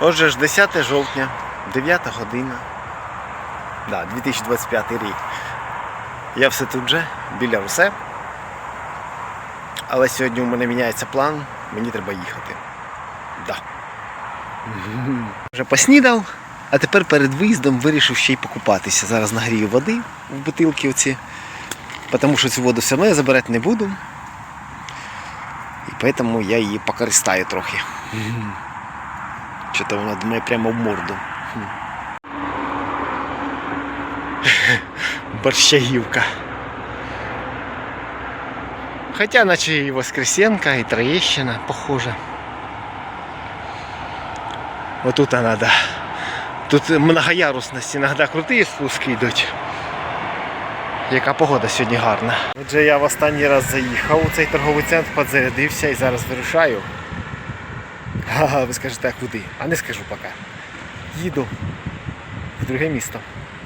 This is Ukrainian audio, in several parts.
Отже ж, 10 жовтня, 9 година. Да, 2025 рік. Я все тут же, біля все. Але сьогодні у мене міняється план, мені треба їхати. Да. Вже поснідав, а тепер перед виїздом вирішив ще й покупатися. Зараз нагрію води в бутилки оці, тому що цю воду все одно я забирати не буду. І тому я її покористаю трохи. Що-то вона думає прямо в морду. Борщагівка. Хотя наче і Воскресенка, і Троєщина, похоже. Отут вона, да. Тут многоярусність, іноді круті спуски йдуть. Яка погода сьогодні гарна. Отже, я в останній раз заїхав у цей торговий центр, підзарядився і зараз вирушаю. Ага, ви скажете, а куди? А не скажу поки. Їду в друге місто.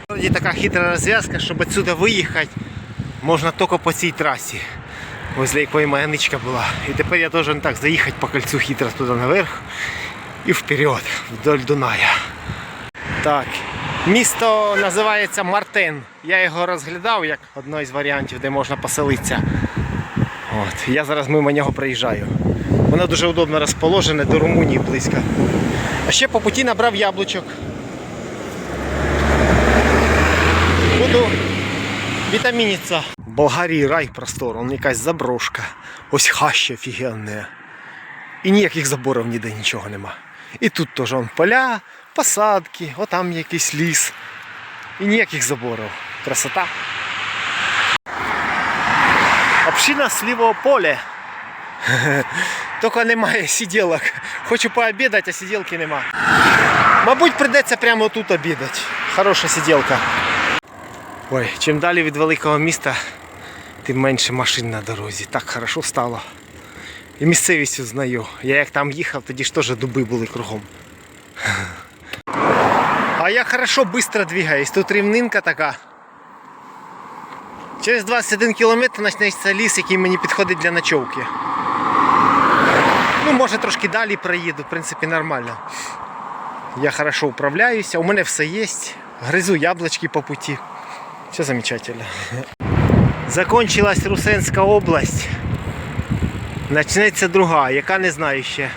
Вроді така хитра розв'язка, щоб відсюди виїхати, можна тільки по цій трасі. Возле якої моя була. І тепер я должен так заїхати по кольцю хитро туди наверх і вперед, вдоль Дуная. Так. Місто називається Мартин. Я його розглядав як одно із варіантів, де можна поселитися. От. Я зараз мимо нього проїжджаю. Воно дуже удобно розположене, до Румунії близько. А ще по путі набрав яблучок. Буду вітамінитися. В Болгарії рай простор, он якась заброшка. Ось хаща офігенне. І ніяких заборів ніде нічого нема. І тут теж он поля, посадки, отам якийсь ліс. І ніяких заборів. Красота. Община з лівого поля. Тільки немає сиділок. Хочу пообідати, а сиділки нема. Мабуть, прийдеться прямо тут обідати. Хороша сиділка. Ой, чим далі від великого міста, тим менше машин на дорозі. Так хорошо стало. І місцевість знаю. Я як там їхав, тоді ж теж дуби були кругом. А я хорошо швидко двигаюсь. Тут рівнинка така. Через 21 кілометр почнеться ліс, який мені підходить для ночовки. Ну, може трошки далі проїду, в принципі, нормально. Я хорошо управляюся, у мене все є. Гризу яблочки по путі. Все замечательно. Закончилась Русенська область. Начнеться друга, яка не знаю ще.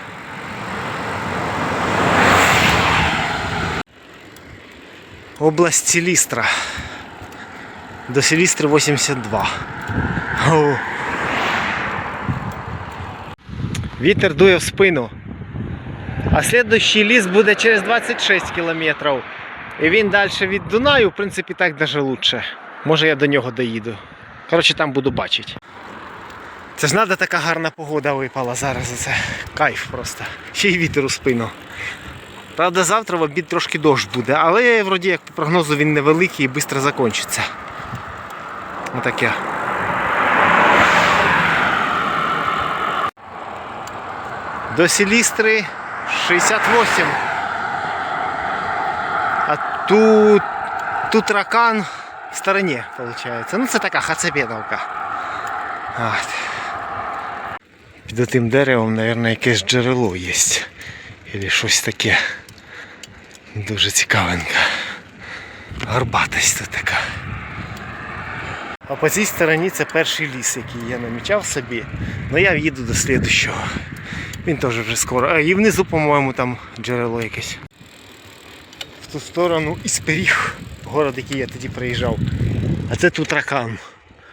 Область Селістра. До Селістри 82. О. Вітер дує в спину. А слідущий ліс буде через 26 кілометрів. І він далі від Дунаю, в принципі, так навіть лучше. Може я до нього доїду. Коротше, там буду бачити. Це ж треба така гарна погода випала зараз. Це кайф просто. Ще й вітер у спину. Правда, завтра в обід трошки дощ буде, але вроді як по прогнозу він невеликий і швидко закінчиться. Отаке. До Селістри 68. А тут, тут ракан в стороні, виходить. Ну це така хацебедовка. От. Під тим деревом, мабуть, якесь джерело є. Або щось таке. Дуже цікавеньке. Горбатость тут така. А по цій стороні це перший ліс, який я намічав собі. Ну я їду до слідущого. Він теж вже скоро. А, і внизу, по-моєму, там джерело якесь. В ту сторону із Пиріг, город, який я тоді приїжджав. А це тут ракан.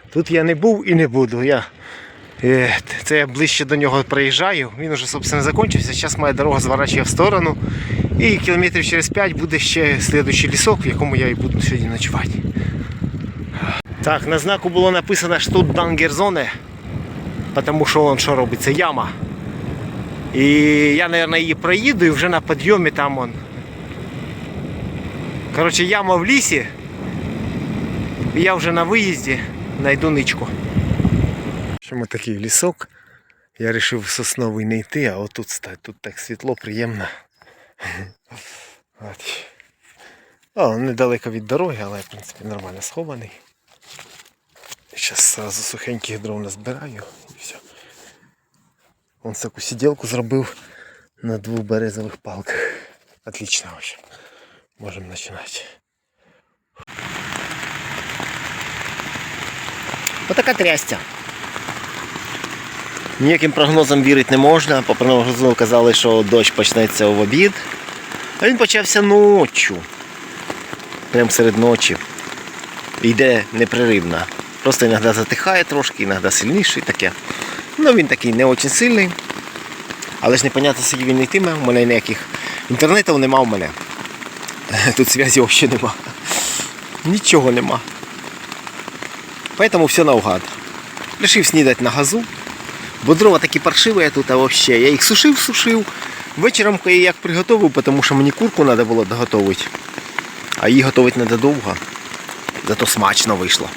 Тут я не був і не буду. Я, е, це я ближче до нього приїжджаю. Він вже собственно закінчився. Зараз моя дорога зворачує в сторону. І кілометрів через 5 буде ще слідуючий лісок, в якому я і буду сьогодні ночувати. Так, на знаку було написано, що тут дангерзоне, тому що он що робить, це яма. І я, мабуть, її проїду і вже на підйомі там он. Коротше, яма в лісі. І я вже на виїзді знайду ничку. Чому такий лісок? Я вирішив сосновий не йти, а отут стати. Тут так світло, приємно. О, недалеко від дороги, але в принципі нормально схований. Зараз сразу сухеньких дров назбираю і все. Он таку сиділку зробив на двох березових палках. Отлично, в общем. Можем начинать. Отака трястя. Ніяким прогнозам вірити не можна. По прогнозу казали, що дощ почнеться в обід. А він почався ночі. Прямо серед ночі. Йде непреривно. Просто іноді затихає трошки, іноді сильніший таке. Ну він такий не дуже сильний. Але ж непонятно, скільки він йтиме. У мене ніяких інтернету нема в мене. Тут зв'язі взагалі нема. Нічого нема. Поэтому все наугад. Рішив снідати на газу. Бо дрова такі паршиві тут, а вообще. Я їх сушив, сушив. Вечором як приготував, тому що мені курку треба було доготовити. А її готувати треба довго. Зато смачно вийшло.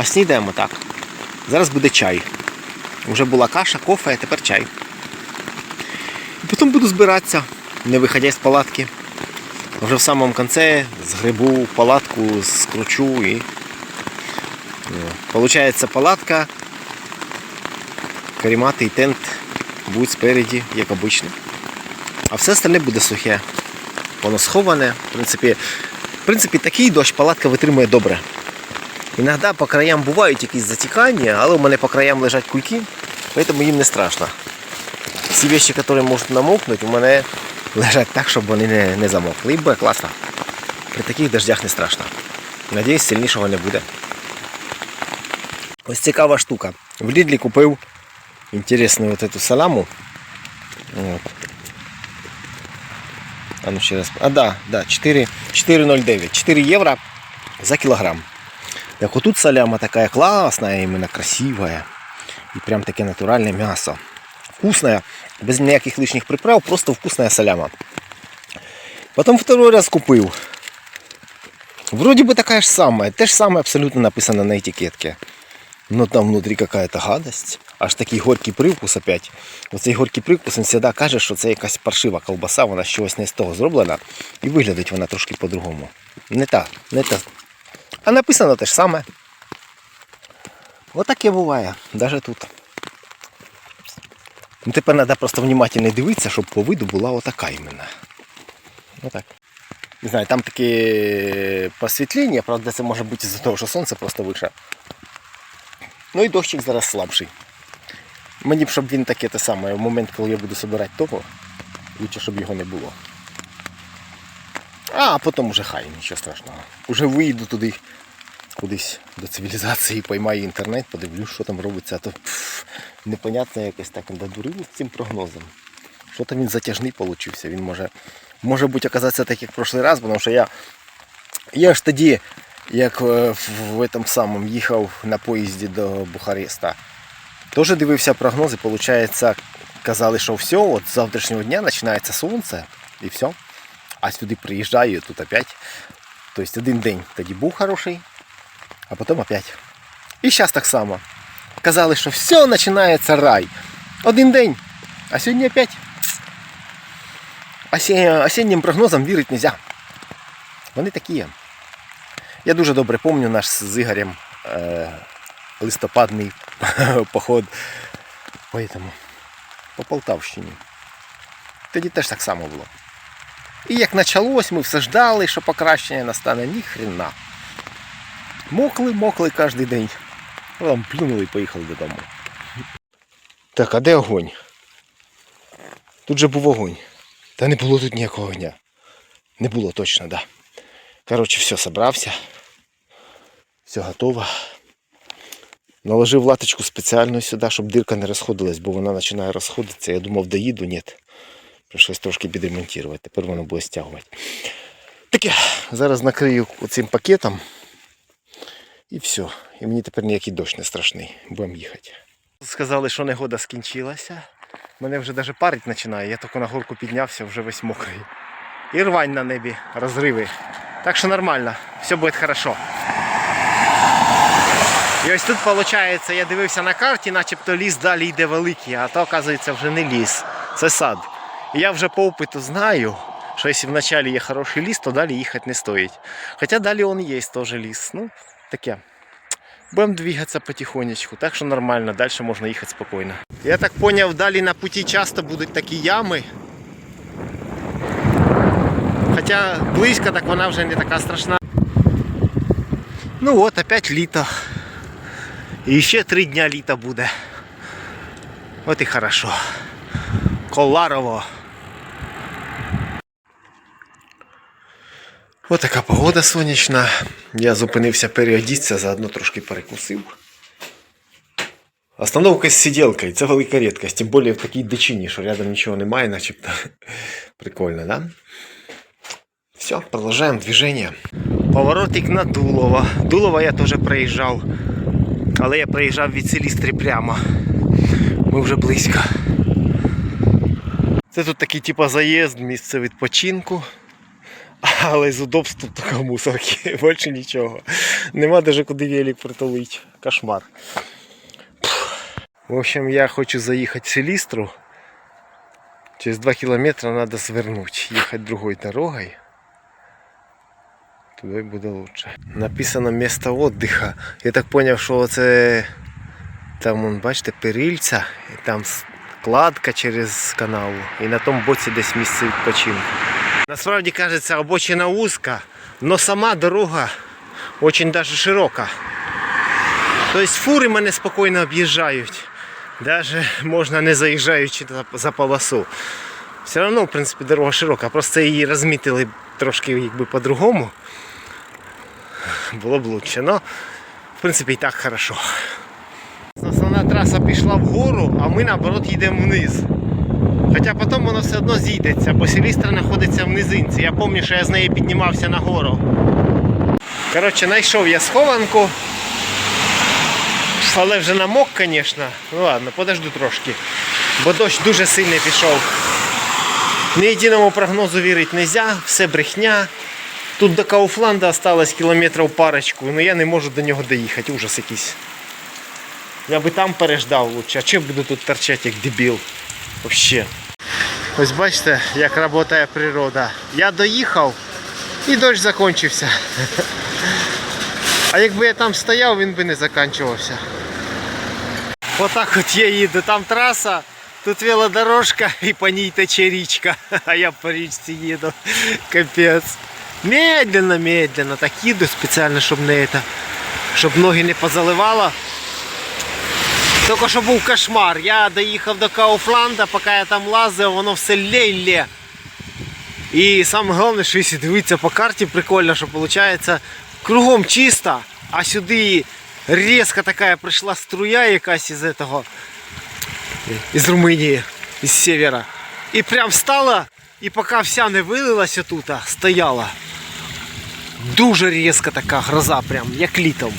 А снідаємо так. Зараз буде чай. Вже була каша, кофе, а тепер чай. І потім буду збиратися, не виходя з палатки. Вже в самому кінці згребу палатку, скручу і. Ну, Получається палатка, каремати і тент будуть спереді, як обично. А все остальне буде сухе. Воно сховане. В принципі, в принципі, такий дощ палатка витримує добре. Іноді по краям бувають якісь затікання, але у мене по краям лежать кульки, тому їм не страшно. Всі речі, які можуть намокнути, у мене лежать так, щоб вони не, не замокли. І буде класно. При таких дождях не страшно. Надіюсь, сильнішого не буде. Ось цікава штука. В Лідлі купив інтересну от эту саламу. От. А ну ще раз. А, да, да, 4 4,09. 4 євро за кілограм. Так вот тут соляма такая классная, именно красивая. И прям таке натуральное мясо. Вкусная, без ніяких лишніх приправ, просто вкусная соляма. Потом второй раз купил. Вроде бы такая же самая, те же самое абсолютно написано на этикетке. Но там внутри какая-то гадость. Аж такий горький привкус опять. Оцей горький привкус він завжди каже, що це якась паршива ковбаса, вона чогось не з того зроблена. І виглядить вона трошки по-другому. Не та, не та. А написано те ж саме. Отаке буває, навіть тут. Ну, тепер треба просто внимательно дивитися, щоб по виду була отака іменно. Отак. Не знаю, там таке посвітлення, правда, це може бути з-за того, що сонце просто вище. Ну і дощик зараз слабший. Мені б, щоб він таке те саме, в момент, коли я буду збирати того, лучше, щоб його не було. А потім вже хай, нічого страшного. Уже виїду туди кудись до цивілізації, поймаю інтернет, подивлюсь, що там робиться, а то непонятно якось так надурив з цим прогнозом. Що там він затяжний получився. Він може, може бути оказатися так, як в прошлий раз, тому що я, я ж тоді, як е, в, в этом самому їхав на поїзді до Бухареста, теж дивився прогнози, виходить, казали, що все, от з завтрашнього дня починається сонце і все. А сюди приїжджаю, і тут опять. Тобто один день тоді був хороший, а потім опять. І зараз так само. Казали, що все починається рай. Один день, а сьогодні опять. Осі- Осіннім прогнозам вірити не можна. Вони такі. Я дуже добре пам'ятаю наш з Ігорем е, листопадний поход Поэтому по Полтавщині. Тоді теж так само було. І як почалось, ми все ждали, що покращення настане, ні хрена. Мокли, мокли кожен день. Потім плюнули і поїхали додому. Так, а де огонь? Тут же був огонь. Та не було тут ніякого огня. Не було точно, так. Да. Коротше, все, собрався. Все готово. Наложив латочку спеціально сюди, щоб дирка не розходилась, бо вона починає розходитися. Я думав, доїду, ні. Прийшлось трошки підремонтувати. Тепер воно буде стягувати. Таке, зараз накрию цим пакетом. І все. І мені тепер ніякий дощ не страшний. Будемо їхати. Сказали, що негода скінчилася. Мене вже навіть парить починає. Я тільки на горку піднявся, вже весь мокрий. І рвань на небі, розриви. Так що нормально, все буде хорошо. І ось тут виходить, я дивився на карті, начебто ліс далі йде великий, а то, оказується, вже не ліс, це сад. Я вже по опиту знаю, що якщо вначалі є хороший ліс, то далі їхати не стоїть. Хоча далі он є теж ліс. Ну, таке. Будемо двигатися потихонечку, так що нормально, далі можна їхати спокійно. Я так зрозумів, далі на путі часто будуть такі ями. Хоча близько, так вона вже не така страшна. Ну от, опять літо. І ще три дня літа буде. От і хорошо. Коларово. Ось така погода сонячна. Я зупинився переодітися, заодно трошки перекусив. Остановка з сиделкою, це велика рідкість, тим більше в такій дичині, що рядом нічого немає, начебто. Прикольно, да? Все, продовжуємо движення. Поворотик на Дулова. Дулова я теж проїжджав. Але я проїжджав від Селістри прямо. Ми вже близько. Це тут такий типу заїзд, місце відпочинку. Але з удобств тут тільки мусорки, більше нічого. Нема навіть куди велик притулити. Кошмар. В общем, я хочу заїхати в Селістру. Через 2 кілометри треба звернути, їхати другою дорогою. Туди буде лучше. Написано місце віддиха. Я так зрозумів, що це там, вон, бачите, перильця, і там складка через канал. І на тому боці десь місце відпочинку. Насправді кажеться, обочина узка, але сама дорога дуже даже широка. Тобто фури мене спокійно об'їжджають. Даже можна не заїжджаючи за- полосу. Все одно, в принципі, дорога широка, просто її розмітили трошки якби по-другому. Було б лучше. Но, в принципі, і так хорошо. Основна траса пішла вгору, а ми наоборот їдемо вниз. Хоча потім воно все одно зійдеться, бо Селістра знаходиться в низинці. Я пам'ятаю, що я з неї піднімався нагору. Коротше, знайшов я схованку. Але вже намок, звісно. Ну ладно, подожду трошки. Бо дощ дуже сильний пішов. Ні єдиному прогнозу вірити не можна, все брехня. Тут до Кауфланда осталось кілометрів парочку, але я не можу до нього доїхати, ужас якийсь. Я би там переждав лучше, а чим буду тут торчати як дебіл? Вообще. Ось бачите, як працює природа. Я доїхав і дощ закінчився. А якби я там стояв, він би не закінчувався. Отак от я їду, там траса, тут велодорожка і по ній тече річка, а я по річці їду. Капець. Медленно, медленно так їду спеціально, щоб не щоб ноги не позаливало. Тільки що був кошмар. Я доїхав до Кауфланда, поки я там лазив, воно все лє-лє. І саме головне, що якщо дивитися по карті, прикольно, що виходить кругом чисто, а сюди різко така прийшла струя якась із этого, із Румунії, із севера. І прям стала, і поки вся не вилилася тут, стояла. Дуже різка така гроза, прям, як літом.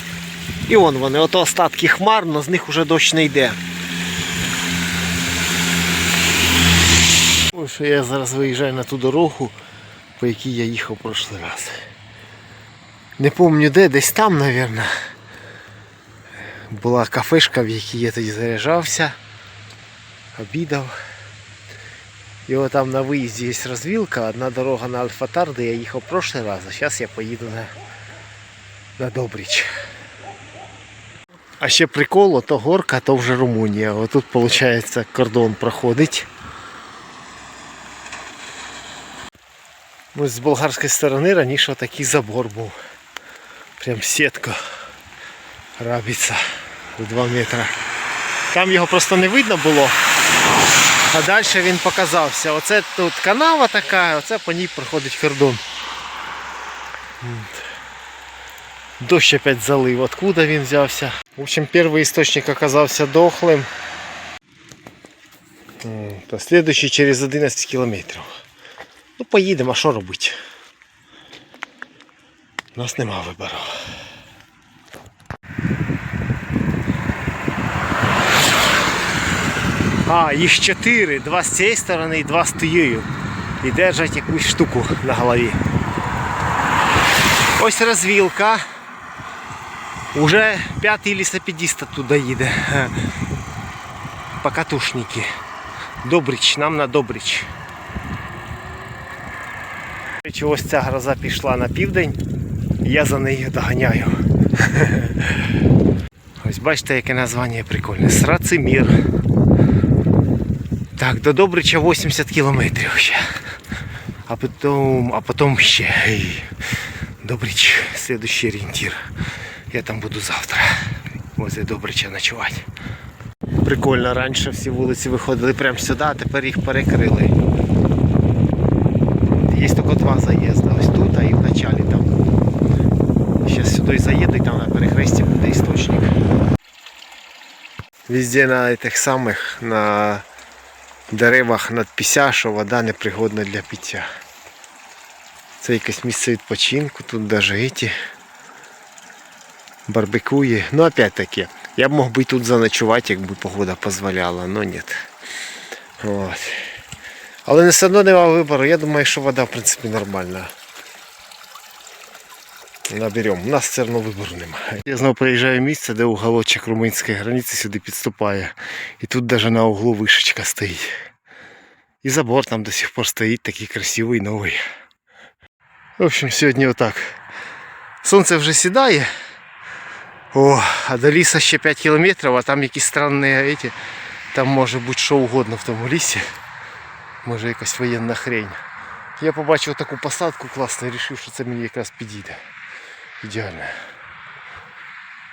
І вон вони, ото остатки хмар, але з них уже дощ не йде. Ось що я зараз виїжджаю на ту дорогу, по якій я їхав прошлий раз. Не пам'ятаю де, десь там, мабуть. Була кафешка, в якій я тоді заряджався, обідав. І от там на виїзді є розвілка, одна дорога на Альфатар, де я їхав прошлий раз, а зараз я поїду на, на Добріч. А ще прикол, то горка, то вже Румунія. Ось тут, виходить, кордон проходить. Ось з болгарської сторони раніше такий забор був. Прям сітка рабиться в 2 метри. Там його просто не видно було. А далі він показався. Оце тут канава така, оце по ній проходить кордон. Дощ опять залив. Откуда він взявся? В общем, перший істочник оказався дохлим. М, следующий через 11 кілометрів. Ну поїдемо, а що робити? У нас нема вибору. А, їх чотири. Два з цієї сторони і два з тією. І держать якусь штуку на голові. Ось розвілка. Уже п'ятий лісопедист туди їде. Покатушники. Добрич, нам на Добрич. Ось ця гроза пішла на південь, я за нею доганяю. Ось бачите, яке названня прикольне. Срацимір. Так, до Добрича 80 кілометрів ще. А потом, а потом ще. Добрич, следующий ориентир. Я там буду завтра. Возле Добрича ночувати. Прикольно, раніше всі вулиці виходили прямо сюди, а тепер їх перекрили. Є тільки два заїзди. Ось тут а і в началі там. Зараз сюди заїду і там на перехресті буде істочник. Везде на тих самих на деревах надпися, що вода непригодна для пиття. Це якесь місце відпочинку, тут навіть ті барбекує. Ну опять таки, я б мог би тут заночувати, якби погода дозволяла, але ні. От. Але все одно нема вибору. Я думаю, що вода в принципі нормальна. Наберемо. У нас все одно вибору немає. Я знову приїжджаю в місце, де уголочок румунської границі сюди підступає. І тут навіть на углу вишечка стоїть. І забор там до сих пор стоїть, такий красивий, новий. В общем, сьогодні отак. Сонце вже сідає. О, а до ліса ще 5 кілометрів, а там якісь странні эти, там може бути що угодно в тому лісі. Може якась воєнна хрень. Я побачив таку посадку класну і вирішив, що це мені якраз підійде. Ідеально.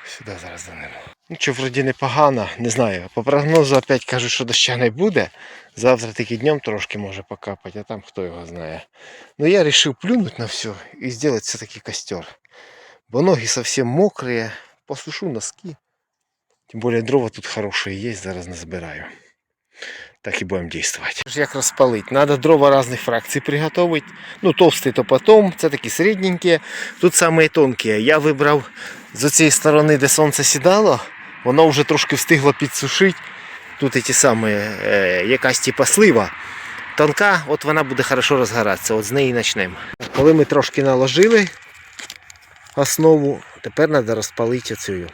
Сюди зараз занемо. Ну що, вроді непогано, не знаю. По прогнозу опять кажуть, що доща не буде. Завтра таки днем трошки може покапати, а там хто його знає. Ну я вирішив плюнути на все і зробити все-таки костер. Бо ноги совсем мокрые, посушу носки. Тем более дрова тут хорошие есть, зараз назбираю. Так и будем действовать. Як розпалити? Надо дрова разных фракций приготовить. Ну, толстые то потом, це такі середненькі. Тут самые тонкі. Я вибрав з цієї сторони, де сонце сідало, воно вже трошки встигло підсушити. Тут ті самі, е, якась типа слива. Тонка, от вона буде хорошо розгоратися, от з неї почнемо. Коли ми трошки наложили основу, тепер треба розпалити оцю.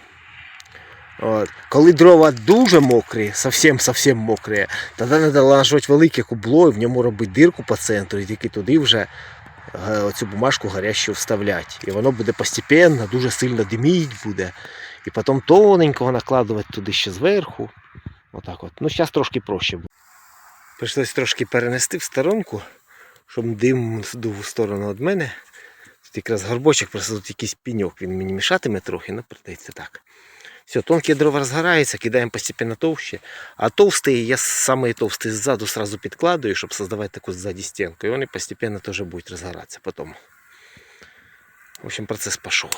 От. Коли дрова дуже мокрі, зовсім-зовсім мокрі, тоді треба налажувати велике кубло і в ньому робити дирку по центру і тільки туди вже е, оцю бумажку гарячу вставляти. І воно буде постепенно, дуже сильно диміть буде. І потім тоненького накладувати туди ще зверху. Отак от. Ну, зараз трошки проще буде. Прийшлось трошки перенести в сторонку, щоб дим здув у сторону від мене. Тут якраз горбочок, просто тут якийсь пеньок, він мені мішатиме трохи, ну придається так. Все, тонкие дрова разгораются, кидаем постепенно толще. А толстые, я самые толстые сзаду сразу подкладываю, чтобы создавать такую сзади стенку. И они постепенно тоже будут разгораться потом. В общем, процесс пошел.